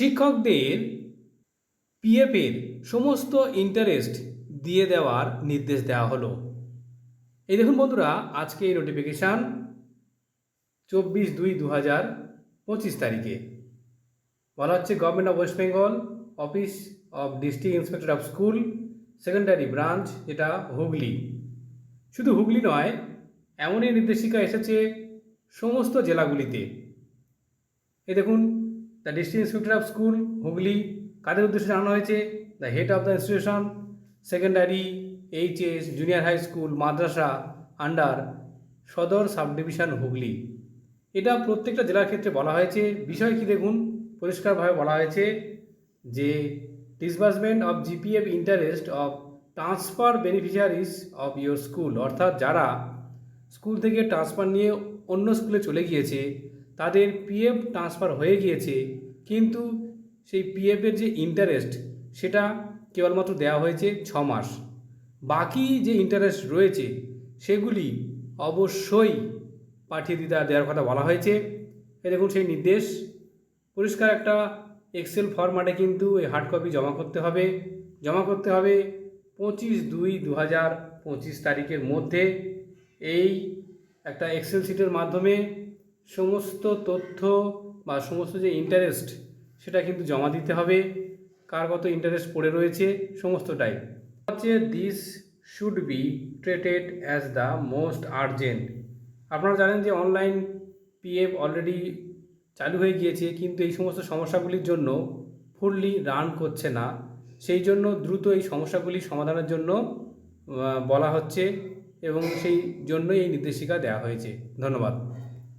শিক্ষকদের পিএফের সমস্ত ইন্টারেস্ট দিয়ে দেওয়ার নির্দেশ দেওয়া হলো। এই দেখুন বন্ধুরা, আজকে এই নোটিফিকেশান চব্বিশ দুই দু হাজার পঁচিশ তারিখে। বলা হচ্ছে government of West Bengal office of district inspector of school secondary branch যেটা হুগলি। শুধু হুগলি নয়, এমনই নির্দেশিকা এসেছে সমস্ত জেলাগুলিতে। এ দেখুন the district inspector of school Hooghly কাদের উদ্দেশ্যে জানানো হয়েছে? The head of the institution secondary HS junior high school Madrasa under সদর সাব ডিভিশন হুগলি এটা প্রত্যেকটা জেলার ক্ষেত্রে বলা হয়েছে। বিষয় কি দেখুন? পরিষ্কারভাবে বলা হয়েছে যে disbursement of GPF interest of transfer beneficiaries of your school অর্থাৎ যারা স্কুল থেকে ট্রান্সফার নিয়ে অন্য স্কুলে চলে গিয়েছে তাদের পিএফ ট্রান্সফার হয়ে গিয়েছে, কিন্তু সেই পিএফের যে ইন্টারেস্ট সেটা কেবলমাত্র দেওয়া হয়েছে ছ মাস। বাকি যে ইন্টারেস্ট রয়েছে, সেগুলি অবশ্যই পাঠিয়ে দিতে দেওয়ার কথা বলা হয়েছে। এ দেখুন, সেই নির্দেশ, পরিষ্কার একটা এক্সেল ফরম্যাটে কিন্তু এই হার্ড কপি জমা করতে হবে। জমা করতে হবে পঁচিশ দুই দু হাজার পঁচিশ তারিখের মধ্যে। এই একটা এক্সেল শিটের মাধ্যমে সমস্ত তথ্য বা সমস্ত যে ইন্টারেস্ট সেটা কিন্তু জমা দিতে হবে। কার কত ইন্টারেস্ট পড়ে রয়েছে, সমস্তটাই। হচ্ছে this should be treated as the most urgent আপনারা জানেন যে অনলাইন পিএফ অলরেডি চালু হয়ে গিয়েছে, কিন্তু এই সমস্ত সমস্যাগুলির জন্য ফুললি রান করছে না। সেই জন্য দ্রুত এই সমস্যাগুলি সমাধানের জন্য বলা হচ্ছে এবং সেই জন্যই এই নির্দেশিকা দেওয়া হয়েছে। ধন্যবাদ।